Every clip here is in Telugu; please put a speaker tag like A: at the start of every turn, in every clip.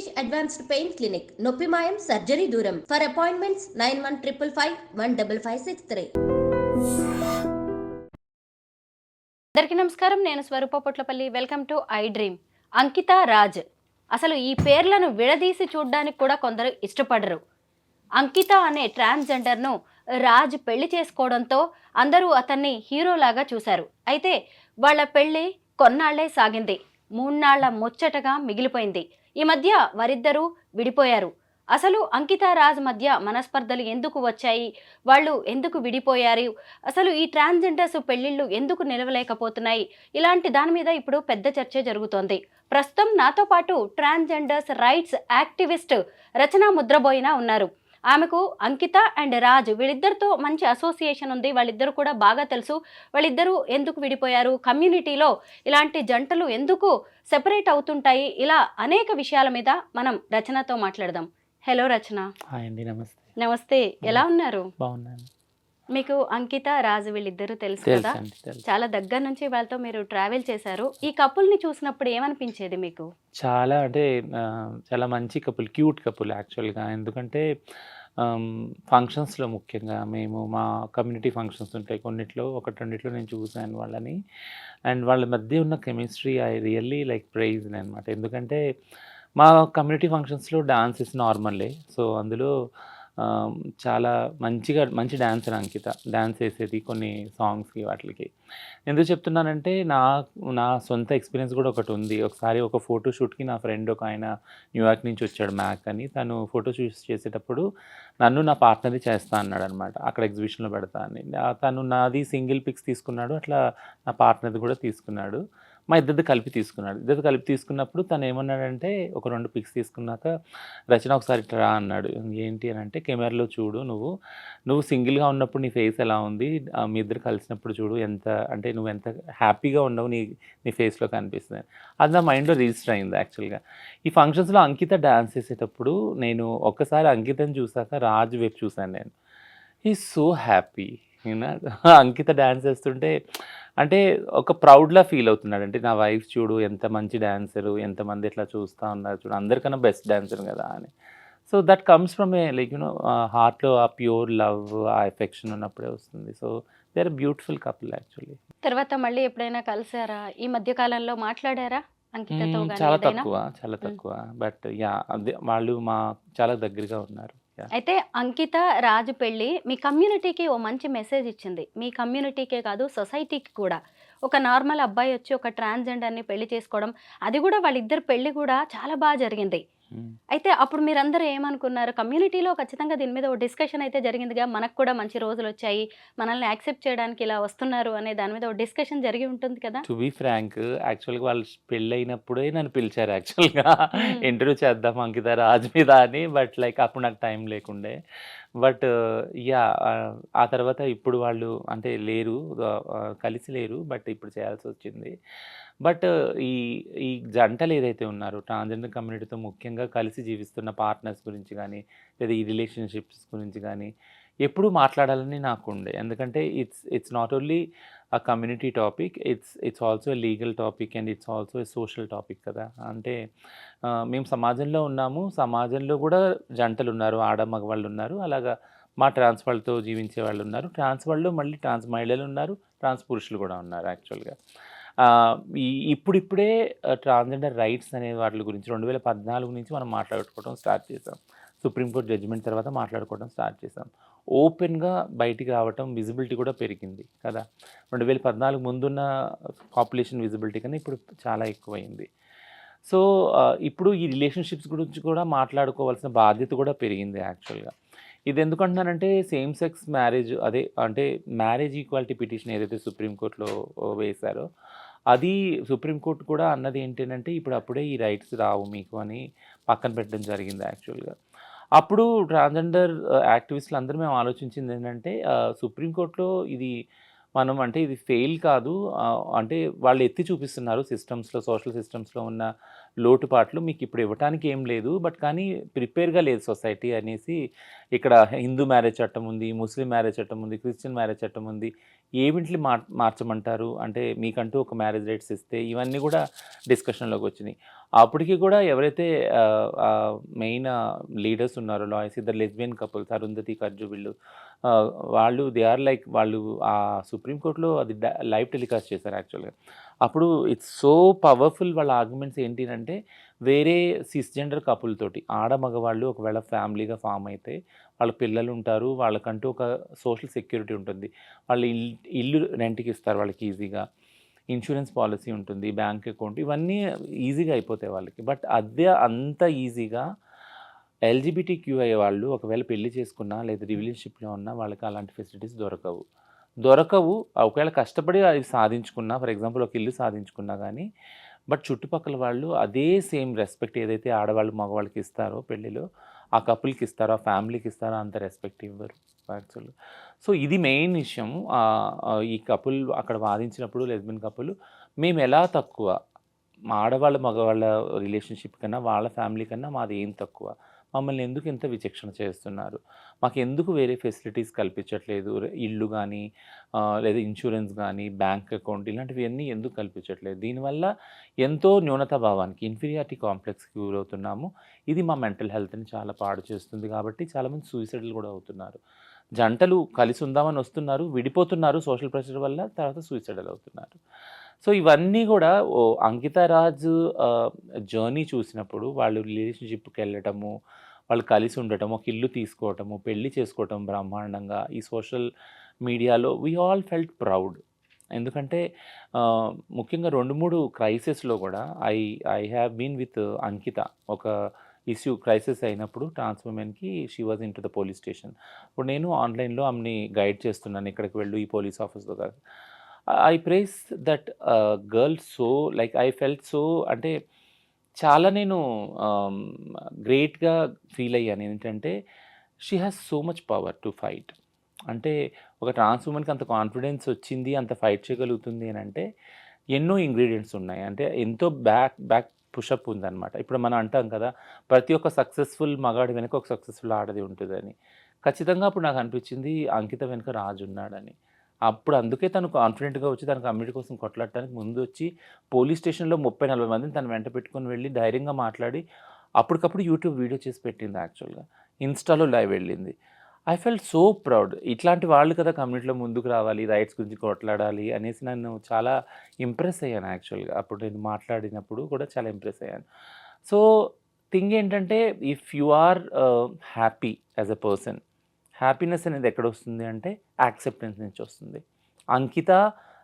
A: స్టేజ్ అడ్వాన్స్డ్ పెయిన్ క్లినిక్ నొప్పి మాయం సర్జరీ దూరం. For appointments nine one triple five one double five six three
B: అందరికీ నమస్కారం. నేను Swaroopa Potlapalli. Welcome to I dream Ankita Raj. అసలు ఈ పేర్లను విడదీసి చూడడానికి కూడా కొందరు ఇష్టపడరు. అంకిత అనే ట్రాన్స్జెండర్ను రాజ్ పెళ్ళి చేసుకోవడంతో అందరూ అతన్ని హీరోలాగా చూశారు. అయితే వాళ్ళ పెళ్ళి కొన్నాళ్ళే సాగింది. మూన్నాళ్ళ ముచ్చటగా మిగిలిపోయింది. ఈ మధ్య వారిద్దరూ విడిపోయారు. అసలు అంకిత రాజ్ మధ్య మనస్పర్ధలు ఎందుకు వచ్చాయి? వాళ్ళు ఎందుకు విడిపోయారు? అసలు ఈ ట్రాన్స్జెండర్స్ పెళ్ళిళ్ళు ఎందుకు నిలవలేకపోతున్నాయి? ఇలాంటి దాని మీద ఇప్పుడు పెద్ద చర్చ జరుగుతోంది. ప్రస్తుతం నాతో పాటు transgenders rights activist Rachana Mudraboina ఉన్నారు. ఆమెకు అంకిత అండ్ రాజ్ వీళ్ళిద్దరితో మంచి అసోసియేషన్ ఉంది. వాళ్ళిద్దరు కూడా బాగా తెలుసు. వాళ్ళిద్దరూ ఎందుకు విడిపోయారు? కమ్యూనిటీలో ఇలాంటి జంటలు ఎందుకు సెపరేట్ అవుతుంటాయి? ఇలా అనేక విషయాల మీద మనం రచనతో మాట్లాడదాం. హలో రచన.
C: నమస్తే.
B: నమస్తే. ఎలా ఉన్నారు?
C: బాగున్నాను.
B: మీకు అంకిత రాజు వీళ్ళిద్దరూ తెలుసు కదా? చాలా దగ్గర నుంచి వాళ్ళతో మీరు ట్రావెల్ చేశారు. ఈ కపుల్ని చూసినప్పుడు ఏమనిపించేది మీకు?
C: చాలా అంటే చాలా మంచి కపుల్ క్యూట్ కపుల్ యాక్చువల్గా. ఎందుకంటే ఫంక్షన్స్లో ముఖ్యంగా మేము మా కమ్యూనిటీ ఫంక్షన్స్ ఉంటాయి కొన్నిట్లో. ఒకటి రెండిట్లో నేను చూశాను వాళ్ళని. అండ్ వాళ్ళ మధ్య ఉన్న chemistry I really like praise అనమాట ఎందుకంటే మా కమ్యూనిటీ ఫంక్షన్స్లో డాన్స్ ఇస్ నార్మల్లే సో అందులో చాలా మంచిగా మంచి డాన్సర్ అంకిత. డ్యాన్స్ వేసేది కొన్ని సాంగ్స్కి వాటికి. ఎందుకు చెప్తున్నానంటే నా నా సొంత ఎక్స్పీరియన్స్ కూడా ఒకటి ఉంది. ఒకసారి ఒక ఫోటో షూట్కి నా ఫ్రెండ్ ఒక ఆయన న్యూయార్క్ నుంచి వచ్చాడు మ్యాక్ అని. తను ఫోటోషూట్స్ చేసేటప్పుడు నన్ను నా పార్ట్నర్ది చేస్తా అన్నాడు అనమాట అక్కడ ఎగ్జిబిషన్లో పెడతా అని. తను నాది సింగిల్ పిక్స్ తీసుకున్నాడు. అట్లా నా పార్ట్నర్ది కూడా తీసుకున్నాడు. మా ఇద్దరిది కలిపి తీసుకున్నాడు. ఇద్దరు కలిపి తీసుకున్నప్పుడు తను ఏమన్నాడంటే ఒక రెండు పిక్స్ తీసుకున్నాక రచన ఒకసారి ఇట్లా రా అన్నాడు. ఏంటి అని అంటే కెమెరాలో చూడు నువ్వు. నువ్వు సింగిల్గా ఉన్నప్పుడు నీ ఫేస్ ఎలా ఉంది? మీ ఇద్దరు కలిసినప్పుడు చూడు ఎంత అంటే నువ్వు ఎంత హ్యాపీగా ఉండవు నీ నీ ఫేస్లో కనిపిస్తుంది. అది నా మైండ్లో రిజిస్టర్ అయింది యాక్చువల్గా. ఈ ఫంక్షన్స్లో అంకిత డ్యాన్స్ చేసేటప్పుడు నేను ఒక్కసారి అంకితని చూసాక రాజు వైపు చూశాను నేను. ఈ సో హ్యాపీ అంకిత డ్యాన్స్ చేస్తుంటే అంటే ఒక ప్రౌడ్లా ఫీల్ అవుతున్నాడు. అంటే నా వైఫ్ చూడు ఎంత మంచి డాన్సరు ఎంతమంది ఇట్లా చూస్తూ ఉన్నారు చూడు అందరికన్నా బెస్ట్ డాన్సర్ కదా అని. So that comes from a like you know హార్ట్లో ఆ ప్యూర్ లవ్ ఆ ఎఫెక్షన్ ఉన్నప్పుడే వస్తుంది. So they are beautiful couple actually
B: తర్వాత మళ్ళీ ఎప్పుడైనా కలిసారా? ఈ మధ్య కాలంలో మాట్లాడారా?
C: చాలా? తక్కువ చాలా తక్కువ. బట్ యా అదే వాళ్ళు మా చాలా దగ్గరగా ఉన్నారు.
B: అయితే అంకిత రాజు పెళ్ళి మీ కమ్యూనిటీకి ఓ మంచి మెసేజ్ ఇచ్చింది. మీ కమ్యూనిటీకే కాదు సొసైటీకి కూడా. ఒక నార్మల్ అబ్బాయి వచ్చి ఒక ట్రాన్స్జెండర్ని పెళ్ళి చేసుకోవడం అది కూడా వాళ్ళిద్దరు పెళ్ళి కూడా చాలా బాగా జరిగింది. అయితే అప్పుడు మీరందరూ ఏమనుకున్నారు? కమ్యూనిటీలో ఖచ్చితంగా దీని మీద ఓ డిస్కషన్ అయితే జరిగిందిగా. మనకు కూడా మంచి రోజులు వచ్చాయి. మనల్ని యాక్సెప్ట్ చేయడానికి ఇలా వస్తున్నారు అనే దాని మీద ఓ డిస్కషన్ జరిగి ఉంటుంది కదా?
C: టు బి ఫ్రాంక్ యాక్చువల్గా వాళ్ళు పెళ్ళి అయినప్పుడే నన్ను పిలిచారు యాక్చువల్గా. ఇంటర్వ్యూ చేద్దాం అంకిత రాజ్ మీద అని బట్ లైక్ అప్పుడు నాకు టైం లేకుండే. బట్ యా ఆ తర్వాత ఇప్పుడు వాళ్ళు అంటే లేరు కలిసి లేరు బట్ ఇప్పుడు చేయాల్సి వచ్చింది. బట్ ఈ ఈ జంటలు ఏదైతే ఉన్నారో ట్రాన్స్జెండర్ కమ్యూనిటీతో ముఖ్యంగా కలిసి జీవిస్తున్న పార్ట్నర్స్ గురించి కానీ లేదా ఈ రిలేషన్షిప్స్ గురించి కానీ ఎప్పుడూ మాట్లాడాలని నాకు ఉండే ఎందుకంటే it's it's not only a community topic it's it's also legal topic and it's also social topic కదా. అంటే మేము సమాజంలో ఉన్నాము. సమాజంలో కూడా జంటలు ఉన్నారు ఆడ మగవాళ్ళు ఉన్నారు. అలాగా మా ట్రాన్స్ వాళ్ళతో జీవించే వాళ్ళు ఉన్నారు. ట్రాన్స్ వాళ్ళు మళ్ళీ ట్రాన్స్ మహిళలు ఉన్నారు. ట్రాన్స్ పురుషులు కూడా ఉన్నారు యాక్చువల్గా. ఇప్పుడిప్పుడే ట్రాన్స్జెండర్ రైట్స్ అనే వాటి గురించి రెండు వేల పద్నాలుగు నుంచి మనం మాట్లాడుకోవడం స్టార్ట్ చేసాం సుప్రీంకోర్టు జడ్జిమెంట్ తర్వాత మాట్లాడుకోవడం స్టార్ట్ చేసాం ఓపెన్గా బయటికి రావటం విజిబిలిటీ కూడా పెరిగింది కదా. రెండు వేల పద్నాలుగు ముందున్న పాపులేషన్ విజిబిలిటీ కన్నా ఇప్పుడు చాలా ఎక్కువైంది. సో ఇప్పుడు ఈ రిలేషన్షిప్స్ గురించి కూడా మాట్లాడుకోవాల్సిన బాధ్యత కూడా పెరిగింది యాక్చువల్గా. ఇది ఎందుకంటున్నానంటే సేమ్ సెక్స్ మ్యారేజ్ అదే అంటే మ్యారేజ్ ఈక్వాలిటీ పిటిషన్ ఏదైతే సుప్రీంకోర్టులో వేశారో అది సుప్రీంకోర్టు కూడా అన్నది ఏంటంటే ఇప్పుడు అప్పుడే ఈ రైట్స్ రావు మీకు అని పక్కన పెట్టడం జరిగింది యాక్చువల్గా. అప్పుడు ట్రాన్స్జెండర్ యాక్టివిస్టులు అందరూ మేము ఆలోచించింది ఏంటంటే సుప్రీంకోర్టులో ఇది మనం అంటే ఇది ఫెయిల్ కాదు అంటే వాళ్ళు ఎత్తి చూపిస్తున్నారు సిస్టమ్స్లో సోషల్ సిస్టమ్స్లో ఉన్న లోటుపాట్లు మీకు ఇప్పుడు ఇవ్వటానికి ఏం లేదు బట్ కానీ ప్రిపేర్గా లేదు సొసైటీ అనేసి ఇక్కడ హిందూ మ్యారేజ్ చట్టం ఉంది ముస్లిం మ్యారేజ్ చట్టం ఉంది క్రిస్టియన్ మ్యారేజ్ చట్టం ఉంది ఏమిటి మార్ మార్చమంటారు? అంటే మీకంటూ ఒక మ్యారేజ్ రైట్స్ ఇస్తే ఇవన్నీ కూడా డిస్కషన్లోకి వచ్చినాయి. అప్పటికి కూడా ఎవరైతే మెయిన్ లీడర్స్ ఉన్నారో లాయర్స్ ఇద్దరు లెస్బియన్ కపుల్స్ అరుంధతి ఖర్జు వీళ్ళు వాళ్ళు దే ఆర్ లైక్ వాళ్ళు ఆ సుప్రీంకోర్టులో అది లైవ్ టెలికాస్ట్ చేశారు యాక్చువల్గా. అప్పుడు ఇట్స్ సో పవర్ఫుల్ వాళ్ళ ఆర్గ్యుమెంట్స్ ఏంటి అంటే వేరే సిస్జెండర్ కపుల్ తోటి ఆడ మగవాళ్ళు ఒకవేళ ఫ్యామిలీగా ఫామ్ అయితే వాళ్ళ పిల్లలు ఉంటారు వాళ్ళకంటూ ఒక సోషల్ సెక్యూరిటీ ఉంటుంది. వాళ్ళు ఇల్లు ఇల్లు రెంట్కి ఇస్తారు వాళ్ళకి ఈజీగా. ఇన్సూరెన్స్ పాలసీ ఉంటుంది బ్యాంక్ అకౌంట్ ఇవన్నీ ఈజీగా అయిపోతాయి వాళ్ళకి. బట్ అదే అంత ఈజీగా ఎల్జిబిటీ క్యూ అయ్యే వాళ్ళు ఒకవేళ పెళ్ళి చేసుకున్నా లేదా రిలేషన్షిప్లో ఉన్నా వాళ్ళకి అలాంటి ఫెసిలిటీస్ దొరకవు. దొరకవు. ఒకవేళ కష్టపడి అవి సాధించుకున్నా ఫర్ ఎగ్జాంపుల్ ఒక ఇల్లు సాధించుకున్నా కానీ బట్ చుట్టుపక్కల వాళ్ళు అదే సేమ్ రెస్పెక్ట్ ఏదైతే ఆడవాళ్ళు మగవాళ్ళకి ఇస్తారో పెళ్ళిలో ఆ కపుల్కి ఇస్తారో ఆ ఫ్యామిలీకి ఇస్తారో అంత రెస్పెక్ట్ ఇవ్వరు యాక్చువల్గా. సో ఇది మెయిన్ విషయం. ఈ కపుల్ అక్కడ వాదించినప్పుడు లెస్బియన్ కపుల్ మేము ఎలా తక్కువ? మా ఆడవాళ్ళ మగవాళ్ళ రిలేషన్షిప్ కన్నా వాళ్ళ ఫ్యామిలీ కన్నా మాది ఏం తక్కువ? మమ్మల్ని ఎందుకు ఇంత విచక్షణ చేస్తున్నారు? మాకు ఎందుకు వేరే ఫెసిలిటీస్ కల్పించట్లేదు? ఇల్లు కానీ లేదా ఇన్సూరెన్స్ కానీ బ్యాంక్ అకౌంట్ ఇలాంటివి అన్నీ ఎందుకు కల్పించట్లేదు? దీనివల్ల ఎంతో న్యూనతా భావానికి ఇన్ఫీరియారిటీ కాంప్లెక్స్కి గురవుతున్నాము. ఇది మా మెంటల్ హెల్త్ని చాలా పాడు చేస్తుంది కాబట్టి చాలామంది సూసైడ్లు కూడా అవుతున్నారు. జంటలు కలిసి ఉందామని వస్తున్నారు విడిపోతున్నారు సోషల్ ప్రెషర్ వల్ల తర్వాత సూసైడల్ అవుతున్నారు. సో ఇవన్నీ కూడా ఓ అంకిత రాజ్ జర్నీ చూసినప్పుడు వాళ్ళు రిలేషన్షిప్కి వెళ్ళటము వాళ్ళు కలిసి ఉండటము ఒక ఇల్లు తీసుకోవటము పెళ్ళి చేసుకోవటం బ్రహ్మాండంగా ఈ సోషల్ మీడియాలో వీ ఆల్ ఫెల్ట్ ప్రౌడ్. ఎందుకంటే ముఖ్యంగా రెండు మూడు క్రైసిస్లో కూడా I I have been with Ankita. ఒక ఇష్యూ క్రైసిస్ అయినప్పుడు ట్రాన్స్ ఉమెన్కి she was in to the police station. ఇప్పుడు నేను ఆన్లైన్లో ఆమెని గైడ్ చేస్తున్నాను ఇక్కడికి వెళ్ళు ఈ పోలీస్ ఆఫీస్లో కాదు. I praise that girl so like I felt so అంటే చాలా నేను um, గ్రేట్గా ఫీల్ అయ్యాను. ఏంటంటే she has so much power to fight అంటే ఒక ట్రాన్స్ ఉమెన్కి అంత కాన్ఫిడెన్స్ వచ్చింది అంత ఫైట్ చేయగలుగుతుంది అని అంటే ఎన్నో ఇంగ్రీడియంట్స్ ఉన్నాయి. అంటే ఎంతో బ్యాక్ బ్యాక్ పుషప్ ఉందన్నమాట. ఇప్పుడు మనం అంటాం కదా ప్రతి ఒక్క సక్సెస్ఫుల్ మగాడి వెనుక ఒక సక్సెస్ఫుల్ ఆడది ఉంటుందని. ఖచ్చితంగా అప్పుడు నాకు అనిపించింది అంకిత వెనుక రాజు ఉన్నాడని. అప్పుడు అందుకే తను కాన్ఫిడెంట్గా వచ్చి తన కమ్యూనిటీ కోసం కొట్లాడటానికి ముందు వచ్చి పోలీస్ స్టేషన్లో ముప్పై నలభై మందిని తను వెంట పెట్టుకొని వెళ్ళి ధైర్యంగా మాట్లాడి అప్పటికప్పుడు యూట్యూబ్ వీడియో చేసి పెట్టింది యాక్చువల్గా. ఇన్స్టాలో లైవ్ వెళ్ళింది. ఐ ఫెల్ సో ప్రౌడ్ ఇట్లాంటి వాళ్ళు కదా కమ్యూనిటీలో ముందుకు రావాలి రైట్స్ గురించి కొట్లాడాలి అనేసి నన్ను చాలా ఇంప్రెస్ అయ్యాను యాక్చువల్గా. అప్పుడు నేను మాట్లాడినప్పుడు కూడా చాలా ఇంప్రెస్ అయ్యాను. సో థింగ్ ఏంటంటే if you are happy as a person happiness అనేది ఎక్కడ వస్తుంది అంటే యాక్సెప్టెన్స్ నుంచి వస్తుంది. అంకిత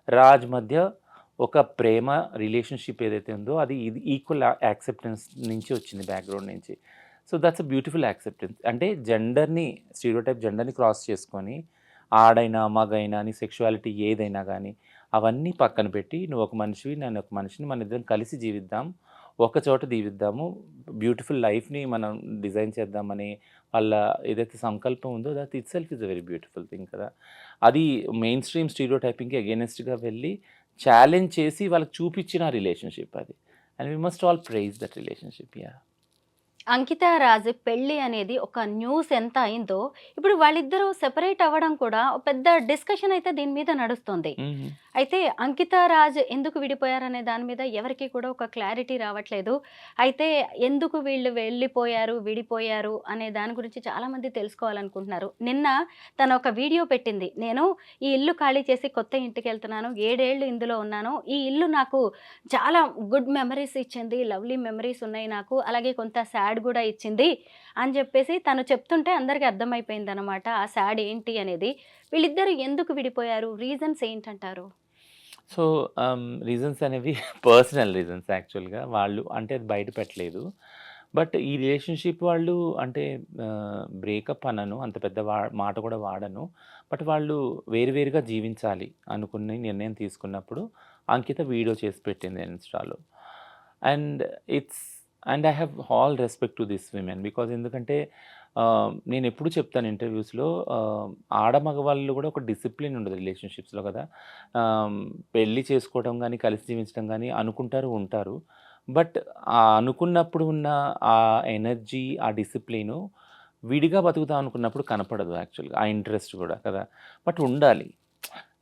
C: రాజ్ మధ్య ఒక ప్రేమ రిలేషన్షిప్ ఏదైతే ఉందో అది ఇది ఈక్వల్ యాక్సెప్టెన్స్ నుంచి వచ్చింది బ్యాక్గ్రౌండ్ నుంచి. So that's a beautiful acceptance. అంటే జెండర్ని స్టీరియోటైప్ జెండర్ని క్రాస్ చేసుకొని ఆడైనా మగైనా నీ సెక్షువాలిటీ ఏదైనా కానీ అవన్నీ పక్కన పెట్టి నువ్వు ఒక మనిషివి నేను ఒక మనిషిని మన ఇద్దరం కలిసి జీవిద్దాం ఒక చోట దీవిద్దాము బ్యూటిఫుల్ లైఫ్ని మనం డిజైన్ చేద్దామని వాళ్ళ ఏదైతే సంకల్పం ఉందో that itself is a very beautiful thing కదా. అది మెయిన్ స్ట్రీమ్ స్టీరియో టైపింగ్కి అగేనెస్ట్గా వెళ్ళి ఛాలెంజ్ చేసి వాళ్ళకి చూపించిన రిలేషన్షిప్ అది. And we must all praise that relationship yeah
B: Ankita Raj పెళ్ళి అనేది ఒక న్యూస్ ఎంత అయిందో ఇప్పుడు వాళ్ళిద్దరూ సెపరేట్ అవ్వడం కూడా పెద్ద డిస్కషన్ అయితే దీని మీద నడుస్తుంది. అయితే అంకిత రాజ్ ఎందుకు విడిపోయారనే దాని మీద ఎవరికి కూడా ఒక క్లారిటీ రావట్లేదు. అయితే ఎందుకు వీళ్ళు వెళ్ళిపోయారు విడిపోయారు అనే దాని గురించి చాలా మంది తెలుసుకోవాలనుకుంటున్నారు. నిన్న తను ఒక వీడియో పెట్టింది. నేను ఈ ఇల్లు ఖాళీ చేసి కొత్త ఇంటికి వెళ్తున్నాను ఏడేళ్ళు ఇందులో ఉన్నాను. ఈ ఇల్లు నాకు చాలా గుడ్ మెమరీస్ ఇచ్చింది లవ్లీ మెమరీస్ ఉన్నాయి నాకు. అలాగే కొంత శాడ్ కూడా ఇచ్చింది అని చెప్పేసి తను చెప్తుంటే అందరికీ అర్థమైపోయింది అనమాట ఆ శాడ్ ఏంటి అనేది. వీళ్ళిద్దరు ఎందుకు విడిపోయారు? రీజన్స్ ఏంటంటారు?
C: సో రీజన్స్ అనేవి పర్సనల్ రీజన్స్ యాక్చువల్గా. వాళ్ళు అంటే అది బయట పెట్టలేదు. బట్ ఈ రిలేషన్షిప్ వాళ్ళు అంటే బ్రేకప్ అనను అంత పెద్ద వా మాట కూడా వాడను. బట్ వాళ్ళు వేరువేరుగా జీవించాలి అనుకున్న నిర్ణయం తీసుకున్నప్పుడు అంకిత వీడియో చేసి పెట్టింది ఇన్స్టాలో. And it's and I have all respect to this women because ఎందుకంటే నేను ఎప్పుడు చెప్తాను ఇంటర్వ్యూస్లో ఆడ మగవాళ్ళు కూడా ఒక డిసిప్లిన్ ఉండదు రిలేషన్షిప్స్లో కదా. పెళ్ళి చేసుకోవడం కానీ కలిసి జీవించడం కానీ అనుకుంటారు ఉంటారు. బట్ ఆ అనుకున్నప్పుడు ఉన్న ఆ ఎనర్జీ ఆ డిసిప్లిను విడిగా బతుకుతాం అనుకున్నప్పుడు కనపడదు యాక్చువల్గా ఆ ఇంట్రెస్ట్ కూడా కదా. బట్ ఉండాలి.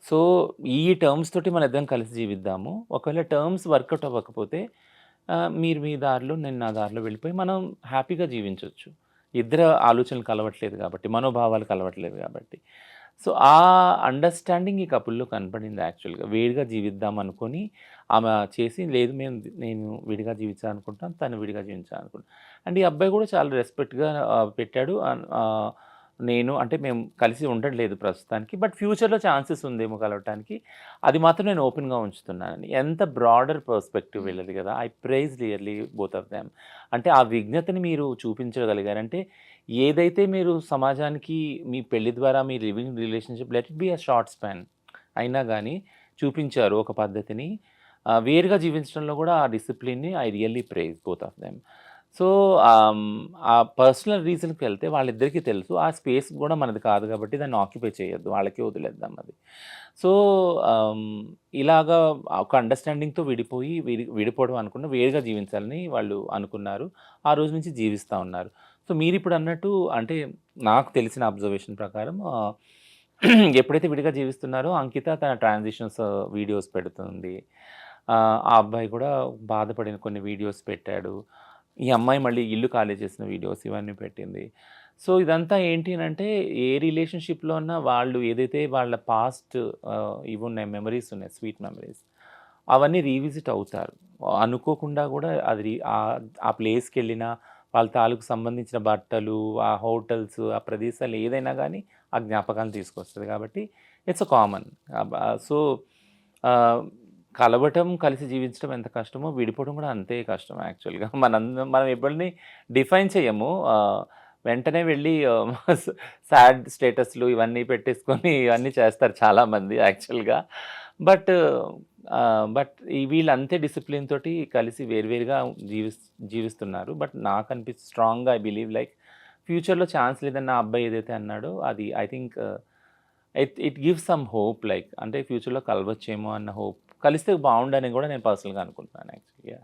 C: సో ఈ టర్మ్స్ తోటి మన ఇద్దరం కలిసి జీవిద్దాము. ఒకవేళ టర్మ్స్ వర్కౌట్ అవ్వకపోతే మీరు మీ దారిలో నేను నా దారిలో వెళ్ళిపోయి మనం హ్యాపీగా జీవించవచ్చు ఇద్దరు ఆలోచనలు కలవట్లేదు కాబట్టి మనోభావాలు కలవట్లేదు కాబట్టి. సో ఆ అండర్స్టాండింగ్ ఈ కపుల్లో కనపడింది యాక్చువల్గా వేడిగా జీవిద్దాం అనుకొని ఆమె చేసి లేదు మేము నేను విడిగా జీవించాలనుకుంటాను తను విడిగా జీవించాలనుకుంటాను అండ్ ఈ అబ్బాయి కూడా చాలా రెస్పెక్ట్గా పెట్టాడు. అండ్ నేను అంటే మేము కలిసి ఉండట్లేదు ప్రస్తుతానికి. బట్ ఫ్యూచర్లో ఛాన్సెస్ ఉందేమో కలవటానికి అది మాత్రం నేను ఓపెన్గా ఉంచుతున్నానని ఎంత బ్రాడర్ పర్స్పెక్టివ్ వెళ్ళదు కదా I praise clearly both of them. అంటే ఆ విజ్ఞతని మీరు చూపించగలిగారంటే ఏదైతే మీరు సమాజానికి మీ పెళ్ళి ద్వారా మీ living relationship let it be a short span అయినా కానీ చూపించారు ఒక పద్ధతిని. వేరుగా జీవించడంలో కూడా ఆ డిసిప్లిన్ని I really praise both of them. So ఆ పర్సనల్ రీజన్కి వెళ్తే వాళ్ళిద్దరికీ తెలుసు ఆ స్పేస్ కూడా మనది కాదు కాబట్టి దాన్ని ఆక్యుపై చేయొద్దు వాళ్ళకి వదిలేద్దాం అది. సో ఇలాగా ఒక అండర్స్టాండింగ్తో విడిపోయి విడి విడిపోవడం అనుకున్న వేరుగా జీవించాలని వాళ్ళు అనుకున్నారు ఆ రోజు నుంచి జీవిస్తూ ఉన్నారు. సో మీరు ఇప్పుడు అన్నట్టు అంటే నాకు తెలిసిన అబ్జర్వేషన్ ప్రకారం ఎప్పుడైతే విడిగా జీవిస్తున్నారో అంకిత తన ట్రాన్సిషన్స్ వీడియోస్ పెడుతుంది. ఆ అబ్బాయి కూడా బాధపడిన కొన్ని వీడియోస్ పెట్టాడు. ఈ అమ్మాయి మళ్ళీ ఇల్లు ఖాళీ చేసిన వీడియోస్ ఇవన్నీ పెట్టింది. సో ఇదంతా ఏంటి అంటే ఏ రిలేషన్షిప్లో ఉన్నా వాళ్ళు ఏదైతే వాళ్ళ పాస్ట్ ఇవి ఉన్నాయి మెమరీస్ ఉన్నాయి స్వీట్ మెమరీస్ అవన్నీ రీవిజిట్ అవుతారు. అనుకోకుండా కూడా అది రీ- ఆ- ఆ ప్లేస్కి వెళ్ళినా వాళ్ళ తాలూకు సంబంధించిన బట్టలు ఆ హోటల్స్ ఆ ప్రదేశాలు ఏదైనా కానీ ఆ జ్ఞాపకాలు తీసుకొస్తుంది. కాబట్టి ఇట్స్ అ కామన్ సో కలవటం కలిసి జీవించడం ఎంత కష్టమో విడిపోవడం కూడా అంతే కష్టం యాక్చువల్గా. మనం మనం ఎప్పటిని డిఫైన్ చేయము వెంటనే వెళ్ళి సాడ్ స్టేటస్లు ఇవన్నీ పెట్టేసుకొని ఇవన్నీ చేస్తారు చాలామంది యాక్చువల్గా. బట్ బట్ ఈ వీళ్ళు అంతే డిసిప్లిన్ తోటి కలిసి వేరువేరుగా జీవిస్ జీవిస్తున్నారు. బట్ నాకు అనిపిస్తుంది స్ట్రాంగ్గా ఐ బిలీవ్ లైక్ ఫ్యూచర్లో ఛాన్స్ లేదన్న అబ్బాయి ఏదైతే అన్నాడో అది I think it it gives some hope like అంటే ఫ్యూచర్లో కలవచ్చేమో అన్న హోప్ కలిస్తే బాగుండని కూడా నేను పర్సనల్గా అనుకుంటున్నాను యాక్చువల్గా.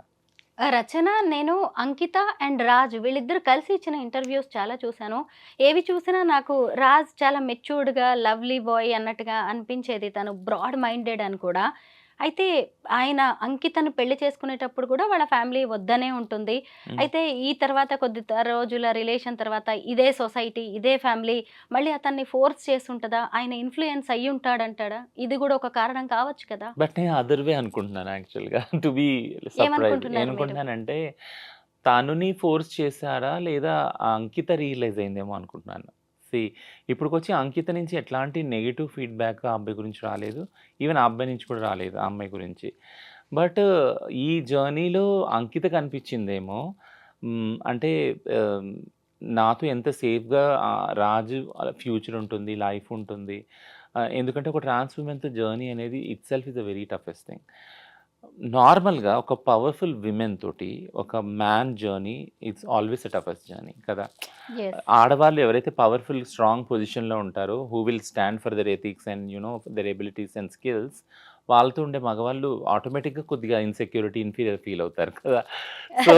B: రచన నేను అంకిత అండ్ రాజ్ వీళ్ళిద్దరు కలిసి ఇచ్చిన ఇంటర్వ్యూస్ చాలా చూశాను. ఏవి చూసినా నాకు రాజ్ చాలా మెచ్యూర్డ్గా లవ్లీ బాయ్ అన్నట్టుగా అనిపించేది తను బ్రాడ్ మైండెడ్ అని కూడా. అయితే ఆయన అంకితను పెళ్ళి చేసుకునేటప్పుడు కూడా వాళ్ళ ఫ్యామిలీ వద్దనే ఉంటుంది. అయితే ఈ తర్వాత కొద్ది రోజుల రిలేషన్ తర్వాత ఇదే సొసైటీ ఇదే ఫ్యామిలీ మళ్ళీ అతన్ని ఫోర్స్ చేస్తుంటుందా? ఆయన ఇన్ఫ్లుయెన్స్ అయ్యి ఉంటాడంటాడా? ఇది కూడా ఒక కారణం కావచ్చు కదా?
C: బట్ నేను అదర్ వే అనుకుంటున్నాను యాక్చువల్గా. To be? ఏమనుకుంటున్నానంటే తనుని ఫోర్స్ చేశారా లేదా అంకిత రియలైజ్ అయిందేమో అనుకుంటున్నాను. సి ఇప్పుడుకొచ్చి అంకిత నుంచి ఎట్లాంటి నెగిటివ్ ఫీడ్బ్యాక్ ఆ అబ్బాయి గురించి రాలేదు. ఈవెన్ ఆ అబ్బాయి నుంచి కూడా రాలేదు ఆ అమ్మాయి గురించి. బట్ ఈ జర్నీలో అంకిత కనిపించిందేమో అంటే నాతో ఎంత సేఫ్గా రాజు ఫ్యూచర్ ఉంటుంది లైఫ్ ఉంటుంది. ఎందుకంటే ఒక ట్రాన్స్ జర్నీ అనేది itself is a very toughest thing. నార్మల్గా ఒక పవర్ఫుల్ విమెన్ తోటి ఒక man journey it's always toughest journey కదా. ఆడవాళ్ళు ఎవరైతే పవర్ఫుల్ స్ట్రాంగ్ పొజిషన్లో ఉంటారో who will stand for their ethics and you know their abilities and skills వాళ్ళతో ఉండే మగవాళ్ళు ఆటోమేటిక్గా కొద్దిగా ఇన్సెక్యూరిటీ ఇన్ఫీరియర్ ఫీల్ అవుతారు కదా. సో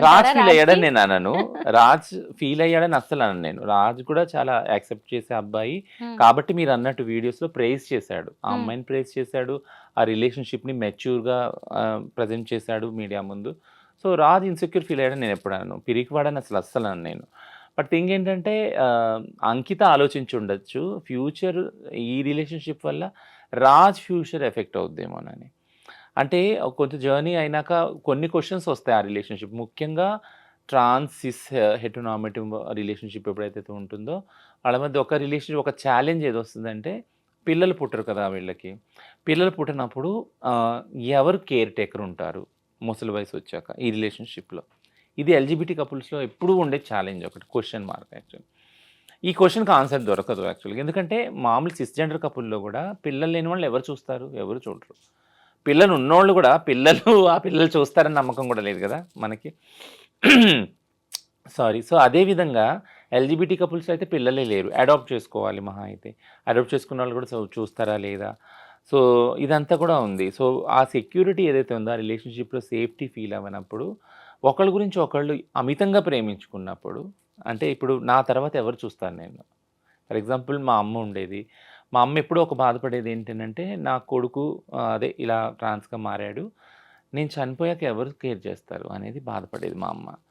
B: రాజ్
C: ఫీల్ అయ్యాడని? నేను అనను. రాజ్ ఫీల్ అయ్యాడని అస్సలు అనను నేను. రాజ్ కూడా చాలా యాక్సెప్ట్ చేసే అబ్బాయి. కాబట్టి మీరు అన్నట్టు వీడియోస్లో ప్రైజ్ చేశాడు. ఆ. అమ్మాయిని ప్రైజ్ చేశాడు. ఆ రిలేషన్షిప్ని మెచ్యూర్గా ప్రజెంట్ చేశాడు మీడియా ముందు. సో రాజ్ ఇన్సెక్యూర్ ఫీల్ అయ్యాడని నేను ఎప్పుడు అన్నాను పిరికివాడని అసలు అస్సలు అను నేను. బట్ థింగ్ ఏంటంటే అంకిత ఆలోచించి ఉండొచ్చు ఫ్యూచర్ ఈ రిలేషన్షిప్ వల్ల రాజ్ ఫ్యూచర్ ఎఫెక్ట్ అవుద్దేమోనని అంటే కొంచెం జర్నీ అయినాక కొన్ని క్వశ్చన్స్ వస్తాయి ఆ రిలేషన్షిప్. ముఖ్యంగా ట్రాన్సిస్ హెటోనామేటివ్ రిలేషన్షిప్ ఎప్పుడైతే ఉంటుందో వాళ్ళ మధ్య ఒక రిలేషన్ ఒక ఛాలెంజ్ ఏది వస్తుందంటే పిల్లలు పుట్టరు కదా వీళ్ళకి. పిల్లలు పుట్టినప్పుడు ఎవరు కేర్ టేకర్ ఉంటారు ముసలి వయసు వచ్చాక ఈ రిలేషన్షిప్లో? ఇది ఎల్జిబిటీ కపుల్స్లో ఎప్పుడూ ఉండే ఛాలెంజ్ ఒకటి క్వశ్చన్ మార్క్ యాక్చువల్లీ ఈ క్వశ్చన్కి ఆన్సర్ దొరకదు యాక్చువల్గా ఎందుకంటే మామూలు సిస్జెండర్ కపుల్లో కూడా పిల్లలు లేని వాళ్ళు ఎవరు చూస్తారు? ఎవరు చూడరు. పిల్లలు ఉన్నోళ్ళు కూడా పిల్లలు ఆ పిల్లలు చూస్తారని నమ్మకం కూడా లేదు కదా మనకి. సారీ సో అదేవిధంగా ఎల్జిబిటీ కపుల్స్ అయితే పిల్లలే లేరు. అడాప్ట్ చేసుకోవాలి మహా అయితే. అడాప్ట్ చేసుకున్న వాళ్ళు కూడా చూస్తారా లేదా? సో ఇదంతా కూడా ఉంది. సో ఆ సెక్యూరిటీ ఏదైతే ఉందో ఆ రిలేషన్షిప్లో సేఫ్టీ ఫీల్ అవ్వనప్పుడు ఒకళ్ళ గురించి ఒకళ్ళు అమితంగా ప్రేమించుకున్నప్పుడు అంటే ఇప్పుడు నా తర్వాత ఎవరు చూస్తాను నేను? ఫర్ ఎగ్జాంపుల్ మా అమ్మ ఉండేది. మా అమ్మ ఎప్పుడూ ఒక బాధపడేది ఏంటంటే నా కొడుకు అదే ఇలా ట్రాన్స్గా మారాడు. నేను చనిపోయాక ఎవరు కేర్ చేస్తారు అనేది బాధపడేది మా అమ్మ.